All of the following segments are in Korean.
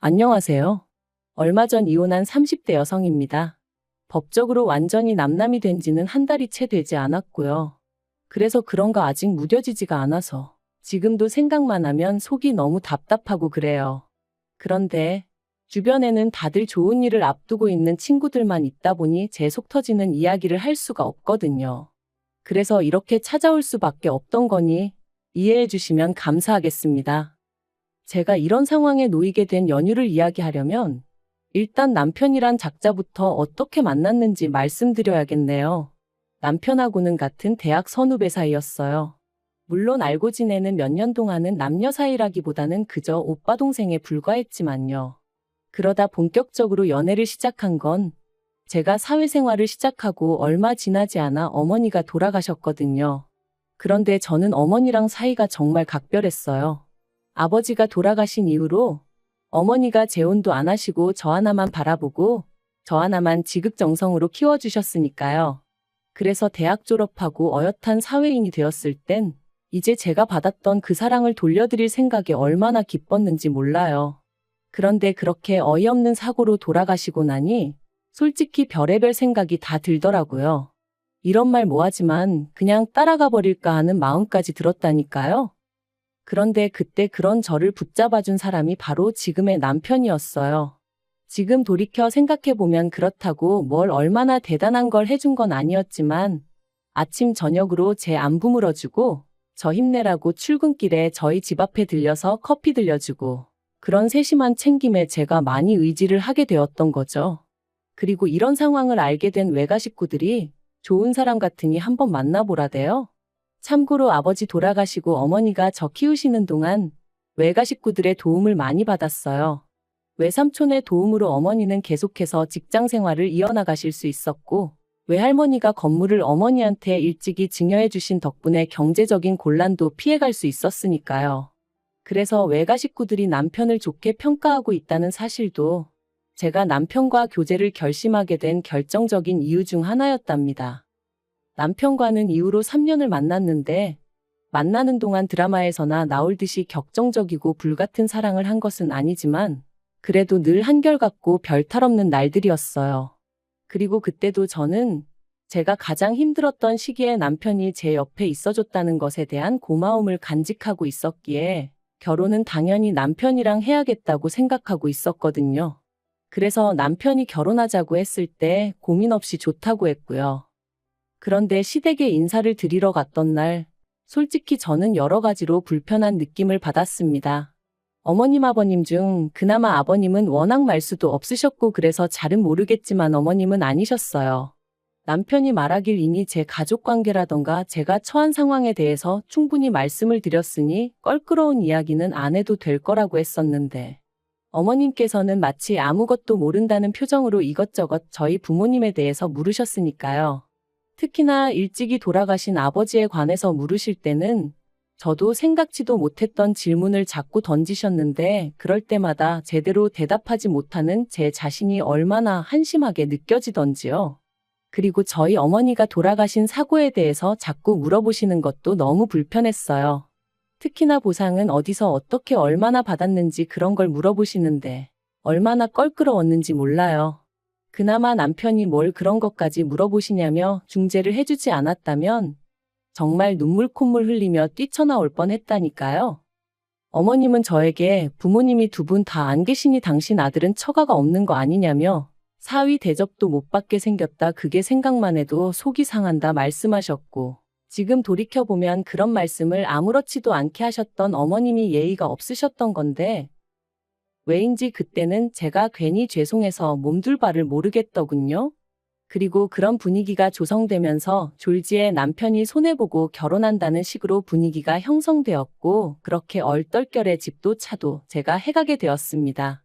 안녕하세요. 얼마 전 이혼한 30대 여성입니다. 법적으로 완전히 남남이 된 지는 한 달이 채 되지 않았고요. 그래서 그런가 아직 무뎌지지가 않아서 지금도 생각만 하면 속이 너무 답답하고 그래요. 그런데 주변에는 다들 좋은 일을 앞두고 있는 친구들만 있다 보니 제 속 터지는 이야기를 할 수가 없거든요. 그래서 이렇게 찾아올 수밖에 없던 거니 이해해 주시면 감사하겠습니다. 제가 이런 상황에 놓이게 된 연유를 이야기하려면 일단 남편이란 작자부터 어떻게 만났는지 말씀드려야겠네요. 남편하고는 같은 대학 선후배 사이였어요. 물론 알고 지내는 몇 년 동안은 남녀 사이라기보다는 그저 오빠 동생에 불과했지만요. 그러다 본격적으로 연애를 시작한 건 제가 사회생활을 시작하고 얼마 지나지 않아 어머니가 돌아가셨거든요. 그런데 저는 어머니랑 사이가 정말 각별했어요. 아버지가 돌아가신 이후로 어머니가 재혼도 안 하시고 저 하나만 바라보고 저 하나만 지극정성으로 키워주셨으니까요. 그래서 대학 졸업하고 어엿한 사회인이 되었을 땐 이제 제가 받았던 그 사랑을 돌려드릴 생각에 얼마나 기뻤는지 몰라요. 그런데 그렇게 어이없는 사고로 돌아가시고 나니 솔직히 별의별 생각이 다 들더라고요. 이런 말 뭐하지만 그냥 따라가 버릴까 하는 마음까지 들었다니까요. 그런데 그때 그런 저를 붙잡아준 사람이 바로 지금의 남편이었어요. 지금 돌이켜 생각해보면 그렇다고 뭘 얼마나 대단한 걸 해준 건 아니었지만 아침 저녁으로 제 안 부 물어주고 저 힘내라고 출근길에 저희 집 앞에 들려서 커피 들려주고 그런 세심한 챙김에 제가 많이 의지를 하게 되었던 거죠. 그리고 이런 상황을 알게 된 외가 식구들이 좋은 사람 같으니 한번 만나보라대요. 참고로 아버지 돌아가시고 어머니가 저 키우시는 동안 외가 식구들의 도움을 많이 받았어요. 외삼촌의 도움으로 어머니는 계속해서 직장 생활을 이어나가실 수 있었고, 외할머니가 건물을 어머니한테 일찍이 증여해 주신 덕분에 경제적인 곤란도 피해갈 수 있었으니까요. 그래서 외가 식구들이 남편을 좋게 평가하고 있다는 사실도 제가 남편과 교제를 결심하게 된 결정적인 이유 중 하나였답니다. 남편과는 이후로 3년을 만났는데 만나는 동안 드라마에서나 나올 듯이 격정적이고 불같은 사랑을 한 것은 아니지만 그래도 늘 한결같고 별탈 없는 날들이었어요. 그리고 그때도 저는 제가 가장 힘들었던 시기에 남편이 제 옆에 있어줬다는 것에 대한 고마움을 간직하고 있었기에 결혼은 당연히 남편이랑 해야겠다고 생각하고 있었거든요. 그래서 남편이 결혼하자고 했을 때 고민 없이 좋다고 했고요. 그런데 시댁에 인사를 드리러 갔던 날, 솔직히 저는 여러 가지로 불편한 느낌을 받았습니다. 어머님 아버님 중 그나마 아버님은 워낙 말수도 없으셨고 그래서 잘은 모르겠지만 어머님은 아니셨어요. 남편이 말하길 이미 제 가족 관계라던가 제가 처한 상황에 대해서 충분히 말씀을 드렸으니 껄끄러운 이야기는 안 해도 될 거라고 했었는데 어머님께서는 마치 아무것도 모른다는 표정으로 이것저것 저희 부모님에 대해서 물으셨으니까요. 특히나 일찍이 돌아가신 아버지에 관해서 물으실 때는 저도 생각지도 못했던 질문을 자꾸 던지셨는데 그럴 때마다 제대로 대답하지 못하는 제 자신이 얼마나 한심하게 느껴지던지요. 그리고 저희 어머니가 돌아가신 사고에 대해서 자꾸 물어보시는 것도 너무 불편했어요. 특히나 보상은 어디서 어떻게 얼마나 받았는지 그런 걸 물어보시는데 얼마나 껄끄러웠는지 몰라요. 그나마 남편이 뭘 그런 것까지 물어보시냐며 중재를 해주지 않았다면 정말 눈물 콧물 흘리며 뛰쳐나올 뻔 했다니까요. 어머님은 저에게 부모님이 두 분 다 안 계시니 당신 아들은 처가가 없는 거 아니냐며 사위 대접도 못 받게 생겼다 그게 생각만 해도 속이 상한다 말씀하셨고 지금 돌이켜보면 그런 말씀을 아무렇지도 않게 하셨던 어머님이 예의가 없으셨던 건데 왜인지 그때는 제가 괜히 죄송해서 몸둘 바를 모르겠더군요. 그리고 그런 분위기가 조성되면서 졸지에 남편이 손해보고 결혼한다는 식으로 분위기가 형성되었고 그렇게 얼떨결에 집도 차도 제가 해가게 되었습니다.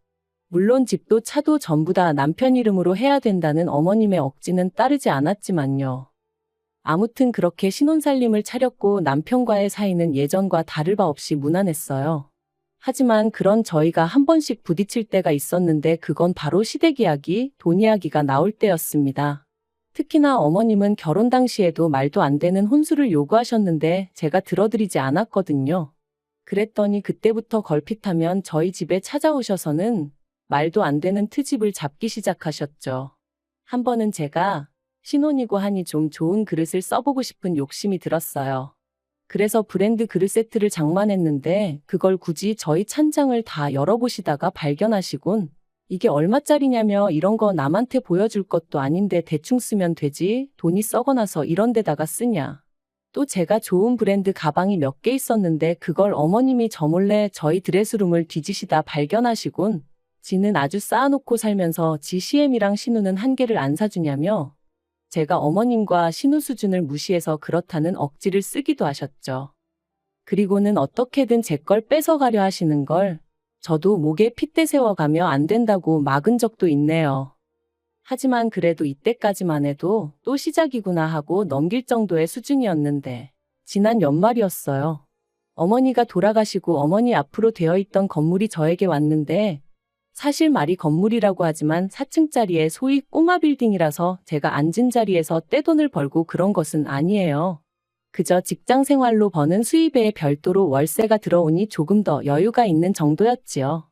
물론 집도 차도 전부 다 남편 이름으로 해야 된다는 어머님의 억지는 따르지 않았지만요. 아무튼 그렇게 신혼살림을 차렸고 남편과의 사이는 예전과 다를 바 없이 무난했어요. 하지만 그런 저희가 한 번씩 부딪힐 때가 있었는데 그건 바로 시댁 이야기, 돈 이야기가 나올 때였습니다. 특히나 어머님은 결혼 당시에도 말도 안 되는 혼수를 요구하셨는데 제가 들어드리지 않았거든요. 그랬더니 그때부터 걸핏하면 저희 집에 찾아오셔서는 말도 안 되는 트집을 잡기 시작하셨죠. 한 번은 제가 신혼이고 하니 좀 좋은 그릇을 써보고 싶은 욕심이 들었어요. 그래서 브랜드 그릇 세트를 장만했는데 그걸 굳이 저희 찬장을 다 열어보시다가 발견하시곤 이게 얼마짜리냐며 이런 거 남한테 보여줄 것도 아닌데 대충 쓰면 되지. 돈이 썩어나서 이런 데다가 쓰냐. 또 제가 좋은 브랜드 가방이 몇 개 있었는데 그걸 어머님이 저 몰래 저희 드레스룸을 뒤지시다 발견하시곤 지는 아주 쌓아놓고 살면서 지 CM이랑 신우는 한 개를 안 사주냐며 제가 어머님과 신우 수준을 무시해서 그렇다는 억지를 쓰기도 하셨죠. 그리고는 어떻게든 제 걸 뺏어가려 하시는 걸 저도 목에 핏대 세워가며 안 된다고 막은 적도 있네요. 하지만 그래도 이때까지만 해도 또 시작이구나 하고 넘길 정도의 수준이었는데 지난 연말이었어요. 어머니가 돌아가시고 어머니 앞으로 되어 있던 건물이 저에게 왔는데 사실 말이 건물이라고 하지만 4층짜리의 소위 꼬마 빌딩이라서 제가 앉은 자리에서 떼돈을 벌고 그런 것은 아니에요. 그저 직장 생활로 버는 수입에 별도로 월세가 들어오니 조금 더 여유가 있는 정도였지요.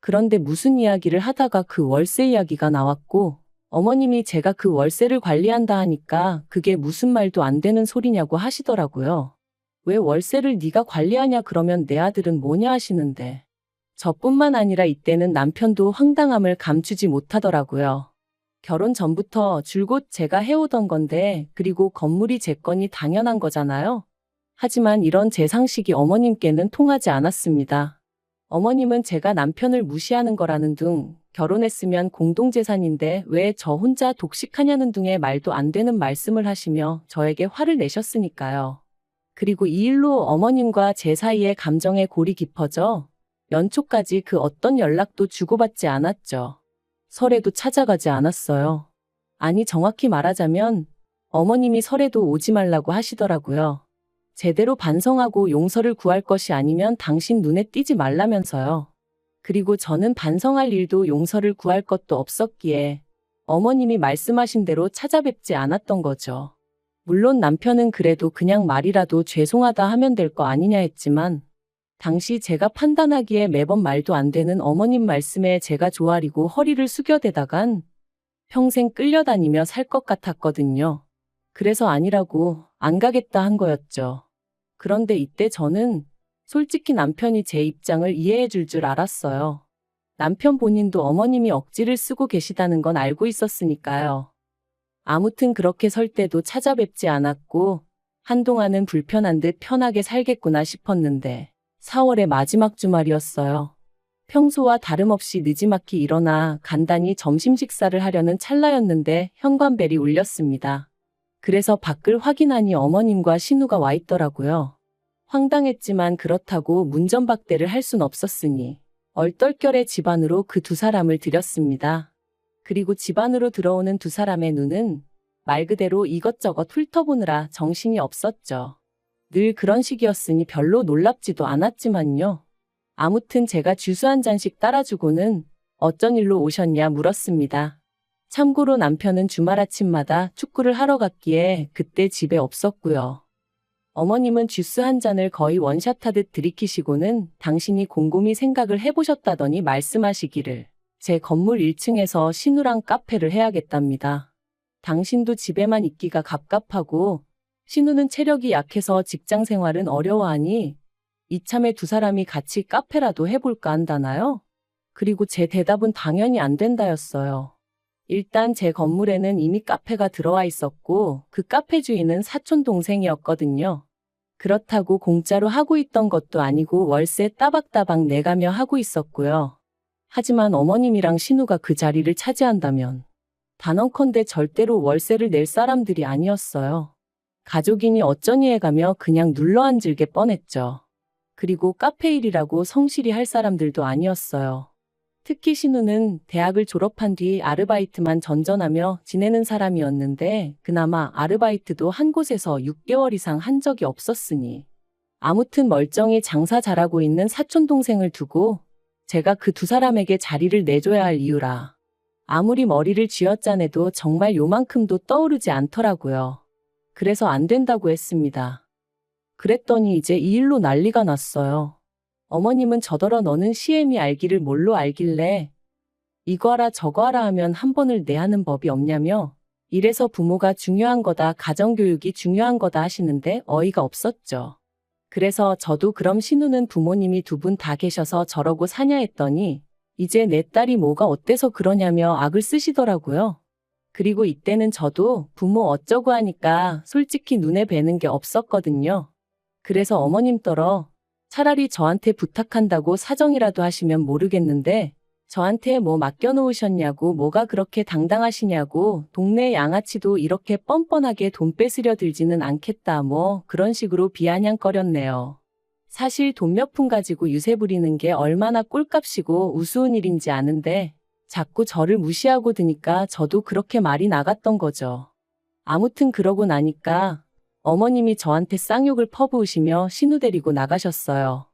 그런데 무슨 이야기를 하다가 그 월세 이야기가 나왔고 어머님이 제가 그 월세를 관리한다 하니까 그게 무슨 말도 안 되는 소리냐고 하시더라고요. 왜 월세를 네가 관리하냐 그러면 내 아들은 뭐냐 하시는데 저뿐만 아니라 이때는 남편도 황당함을 감추지 못하더라고요. 결혼 전부터 줄곧 제가 해오던 건데 그리고 건물이 제 건이 당연한 거잖아요. 하지만 이런 제 상식이 어머님께는 통하지 않았습니다. 어머님은 제가 남편을 무시하는 거라는 둥, 결혼했으면 공동재산인데 왜 저 혼자 독식하냐는 둥의 말도 안 되는 말씀을 하시며 저에게 화를 내셨으니까요. 그리고 이 일로 어머님과 제 사이의 감정의 골이 깊어져 연초까지 그 어떤 연락도 주고받지 않았죠. 설에도 찾아가지 않았어요. 아니, 정확히 말하자면 어머님이 설에도 오지 말라고 하시더라고요. 제대로 반성하고 용서를 구할 것이 아니면 당신 눈에 띄지 말라면서요. 그리고 저는 반성할 일도 용서를 구할 것도 없었기에 어머님이 말씀하신 대로 찾아뵙지 않았던 거죠. 물론 남편은 그래도 그냥 말이라도 죄송하다 하면 될 거 아니냐 했지만 당시 제가 판단하기에 매번 말도 안 되는 어머님 말씀에 제가 조아리고 허리를 숙여대다간 평생 끌려다니며 살 것 같았거든요. 그래서 아니라고 안 가겠다 한 거였죠. 그런데 이때 저는 솔직히 남편이 제 입장을 이해해 줄 줄 알았어요. 남편 본인도 어머님이 억지를 쓰고 계시다는 건 알고 있었으니까요. 아무튼 그렇게 설 때도 찾아뵙지 않았고 한동안은 불편한 듯 편하게 살겠구나 싶었는데 4월의 마지막 주말이었어요. 평소와 다름없이 늦지막히 일어나 간단히 점심 식사를 하려는 찰나였는데 현관벨이 울렸습니다. 그래서 밖을 확인하니 어머님과 신우가 와 있더라고요. 황당했지만 그렇다고 문전박대를 할 순 없었으니 얼떨결에 집안으로 그 두 사람을 들였습니다. 그리고 집안으로 들어오는 두 사람의 눈은 말 그대로 이것저것 훑어보느라 정신이 없었죠. 늘 그런 식이었으니 별로 놀랍지도 않았지만요. 아무튼 제가 주스 한 잔씩 따라주고는 어쩐 일로 오셨냐 물었습니다. 참고로 남편은 주말 아침마다 축구를 하러 갔기에 그때 집에 없었고요. 어머님은 주스 한 잔을 거의 원샷하듯 들이키시고는 당신이 곰곰이 생각을 해보셨다더니 말씀하시기를 제 건물 1층에서 신우랑 카페를 해야겠답니다. 당신도 집에만 있기가 갑갑하고 신우는 체력이 약해서 직장 생활은 어려워하니 이참에 두 사람이 같이 카페라도 해볼까 한다나요? 그리고 제 대답은 당연히 안 된다였어요. 일단 제 건물에는 이미 카페가 들어와 있었고 그 카페 주인은 사촌 동생이었거든요. 그렇다고 공짜로 하고 있던 것도 아니고 월세 따박따박 내가며 하고 있었고요. 하지만 어머님이랑 신우가 그 자리를 차지한다면 단언컨대 절대로 월세를 낼 사람들이 아니었어요. 가족이니 어쩌니 해가며 그냥 눌러앉을 게 뻔했죠. 그리고 카페 일이라고 성실히 할 사람들도 아니었어요. 특히 신우는 대학을 졸업한 뒤 아르바이트만 전전하며 지내는 사람이었는데 그나마 아르바이트도 한 곳에서 6개월 이상 한 적이 없었으니 아무튼 멀쩡히 장사 잘하고 있는 사촌 동생을 두고 제가 그 두 사람에게 자리를 내줘야 할 이유라. 아무리 머리를 쥐어짜내도 정말 요만큼도 떠오르지 않더라고요. 그래서 안 된다고 했습니다. 그랬더니 이제 이 일로 난리가 났어요. 어머님은 저더러 너는 CM이 알기를 뭘로 알길래 이거 하라 저거 하라 하면 한 번을 내하는 법이 없냐며 이래서 부모가 중요한 거다 가정교육이 중요한 거다 하시는데 어이가 없었죠. 그래서 저도 그럼 신우는 부모님이 두 분 다 계셔서 저러고 사냐 했더니 이제 내 딸이 뭐가 어때서 그러냐며 악을 쓰시더라고요. 그리고 이때는 저도 부모 어쩌고 하니까 솔직히 눈에 뵈는 게 없었거든요. 그래서 어머님 떨어 차라리 저한테 부탁한다고 사정이라도 하시면 모르겠는데 저한테 뭐 맡겨놓으셨냐고 뭐가 그렇게 당당하시냐고 동네 양아치도 이렇게 뻔뻔하게 돈 뺏으려 들지는 않겠다 뭐 그런 식으로 비아냥거렸네요. 사실 돈 몇 푼 가지고 유세 부리는 게 얼마나 꼴값이고 우스운 일인지 아는데 자꾸 저를 무시하고 드니까 저도 그렇게 말이 나갔던 거죠. 아무튼 그러고 나니까 어머님이 저한테 쌍욕을 퍼부으시며 신우 데리고 나가셨어요.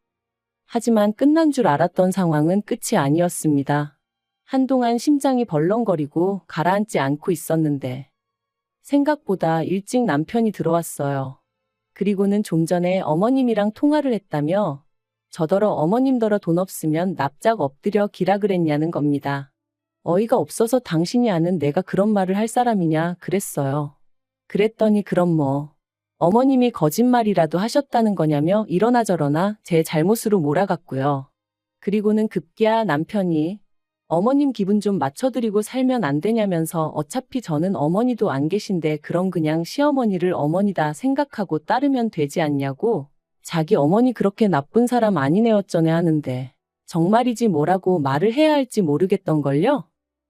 하지만 끝난 줄 알았던 상황은 끝이 아니었습니다. 한동안 심장이 벌렁거리고 가라앉지 않고 있었는데 생각보다 일찍 남편이 들어왔어요. 그리고는 좀 전에 어머님이랑 통화를 했다며 저더러 어머님더러 돈 없으면 납작 엎드려 기라 그랬냐는 겁니다. 어이가 없어서 당신이 아는 내가 그런 말을 할 사람이냐 그랬어요. 그랬더니 그럼 뭐 어머님이 거짓말이라도 하셨다는 거냐며 이러나 저러나 제 잘못으로 몰아갔고요. 그리고는 급기야 남편이 어머님 기분 좀 맞춰드리고 살면 안 되냐면서 어차피 저는 어머니도 안 계신데 그럼 그냥 시어머니를 어머니다 생각하고 따르면 되지 않냐고 자기 어머니 그렇게 나쁜 사람 아니네 어쩌네 하는데 정말이지 뭐라고 말을 해야 할지 모르겠던걸요?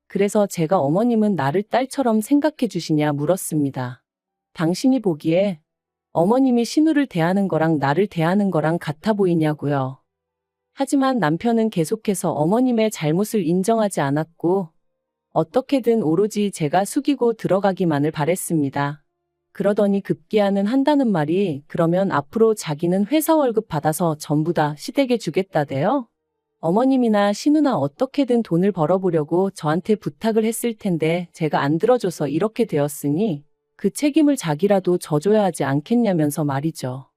그래서 제가 어머님은 나를 딸처럼 생각해 주시냐 물었습니다. 당신이 보기에 어머님이 신우를 대하는 거랑 나를 대하는 거랑 같아 보이냐고요. 하지만 남편은 계속해서 어머님의 잘못을 인정하지 않았고 어떻게든 오로지 제가 숙이고 들어가기만을 바랬습니다. 그러더니 급기야는 한다는 말이 그러면 앞으로 자기는 회사 월급 받아서 전부 다 시댁에 주겠다대요? 어머님이나 신우나 어떻게든 돈을 벌어보려고 저한테 부탁을 했을 텐데 제가 안 들어줘서 이렇게 되었으니 그 책임을 자기라도 져줘야 하지 않겠냐면서 말이죠.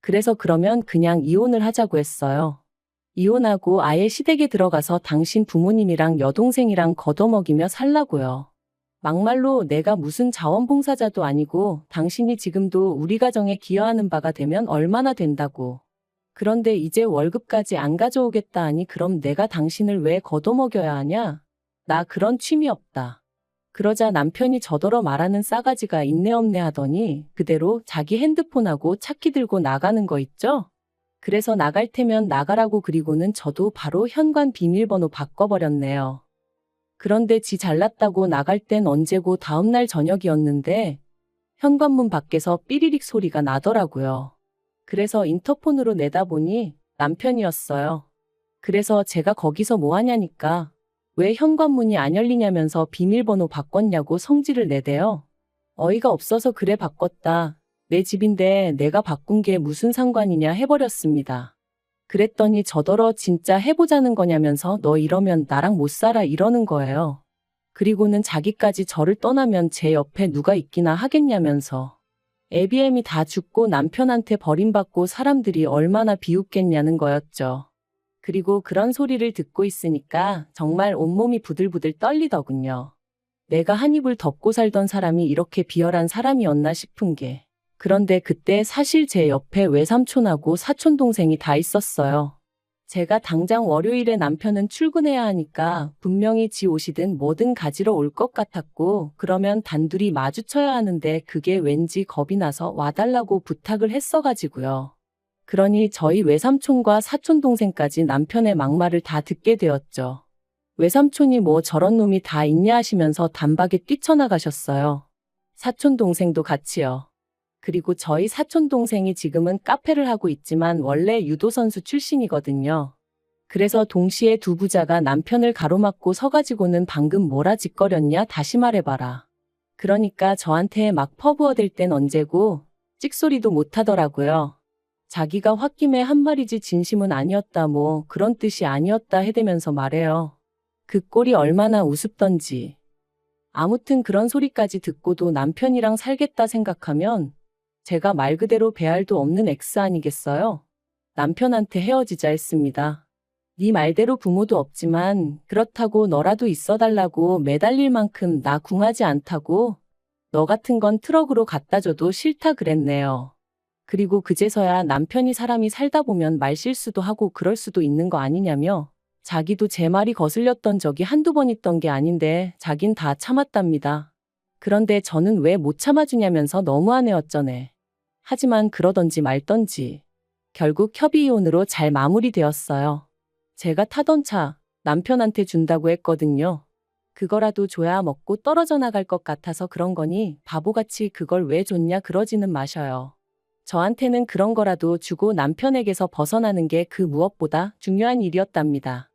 그래서 그러면 그냥 이혼을 하자고 했어요. 이혼하고 아예 시댁에 들어가서 당신 부모님이랑 여동생이랑 걷어먹이며 살라고요. 막말로 내가 무슨 자원봉사자도 아니고 당신이 지금도 우리 가정에 기여하는 바가 되면 얼마나 된다고. 그런데 이제 월급까지 안 가져오겠다 하니 그럼 내가 당신을 왜 걷어먹여야 하냐? 나 그런 취미 없다. 그러자 남편이 저더러 말하는 싸가지가 있네 없네 하더니 그대로 자기 핸드폰하고 차키 들고 나가는 거 있죠? 그래서 나갈 테면 나가라고 그리고는 저도 바로 현관 비밀번호 바꿔버렸네요. 그런데 지 잘났다고 나갈 땐 언제고 다음날 저녁이었는데 현관문 밖에서 삐리릭 소리가 나더라고요. 그래서 인터폰으로 내다보니 남편이었어요. 그래서 제가 거기서 뭐 하냐니까 왜 현관문이 안 열리냐면서 비밀번호 바꿨냐고 성질을 내대요. 어이가 없어서 그래 바꿨다. 내 집인데 내가 바꾼 게 무슨 상관이냐 해버렸습니다. 그랬더니 저더러 진짜 해보자는 거냐면서 너 이러면 나랑 못 살아 이러는 거예요. 그리고는 자기까지 저를 떠나면 제 옆에 누가 있기나 하겠냐면서. 애비엠이 다 죽고 남편한테 버림받고 사람들이 얼마나 비웃겠냐는 거였죠. 그리고 그런 소리를 듣고 있으니까 정말 온몸이 부들부들 떨리더군요. 내가 한 입을 덮고 살던 사람이 이렇게 비열한 사람이었나 싶은 게. 그런데 그때 사실 제 옆에 외삼촌하고 사촌동생이 다 있었어요. 제가 당장 월요일에 남편은 출근해야 하니까 분명히 지 옷이든 뭐든 가지러 올 것 같았고 그러면 단둘이 마주쳐야 하는데 그게 왠지 겁이 나서 와달라고 부탁을 했어가지고요. 그러니 저희 외삼촌과 사촌동생까지 남편의 막말을 다 듣게 되었죠. 외삼촌이 뭐 저런 놈이 다 있냐 하시면서 단박에 뛰쳐나가셨어요. 사촌동생도 같이요. 그리고 저희 사촌동생이 지금은 카페를 하고 있지만 원래 유도선수 출신이거든요. 그래서 동시에 두 부자가 남편을 가로막고 서가지고는 방금 뭐라 짓거렸냐 다시 말해봐라. 그러니까 저한테 막 퍼부어댈 땐 언제고 찍소리도 못하더라고요. 자기가 홧김에 한 말이지 진심은 아니었다 뭐 그런 뜻이 아니었다 해대면서 말해요. 그 꼴이 얼마나 우습던지. 아무튼 그런 소리까지 듣고도 남편이랑 살겠다 생각하면 제가 말 그대로 배알도 없는 X 아니겠어요? 남편한테 헤어지자 했습니다. 네 말대로 부모도 없지만 그렇다고 너라도 있어달라고 매달릴 만큼 나 궁하지 않다고 너 같은 건 트럭으로 갖다 줘도 싫다 그랬네요. 그리고 그제서야 남편이 사람이 살다 보면 말 실수도 하고 그럴 수도 있는 거 아니냐며 자기도 제 말이 거슬렸던 적이 한두 번 있던 게 아닌데 자긴 다 참았답니다. 그런데 저는 왜 못 참아주냐면서 너무하네 어쩌네. 하지만 그러던지 말던지 결국 협의 이혼으로 잘 마무리되었어요. 제가 타던 차 남편한테 준다고 했거든요. 그거라도 줘야 먹고 떨어져 나갈 것 같아서 그런 거니 바보같이 그걸 왜 줬냐 그러지는 마셔요. 저한테는 그런 거라도 주고 남편에게서 벗어나는 게 그 무엇보다 중요한 일이었답니다.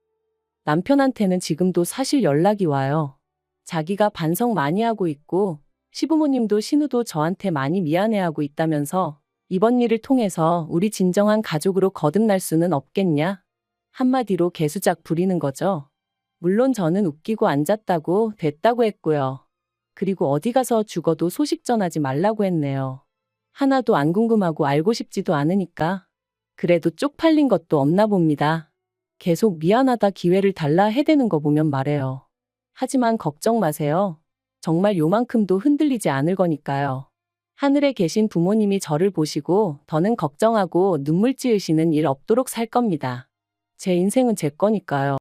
남편한테는 지금도 사실 연락이 와요. 자기가 반성 많이 하고 있고 시부모님도 신우도 저한테 많이 미안해하고 있다면서 이번 일을 통해서 우리 진정한 가족으로 거듭날 수는 없겠냐? 한마디로 개수작 부리는 거죠. 물론 저는 웃기고 앉았다고 됐다고 했고요. 그리고 어디 가서 죽어도 소식 전하지 말라고 했네요. 하나도 안 궁금하고 알고 싶지도 않으니까. 그래도 쪽팔린 것도 없나 봅니다. 계속 미안하다 기회를 달라 해대는 거 보면 말해요. 하지만 걱정 마세요. 정말 요만큼도 흔들리지 않을 거니까요. 하늘에 계신 부모님이 저를 보시고 더는 걱정하고 눈물 찌으시는 일 없도록 살 겁니다. 제 인생은 제 거니까요.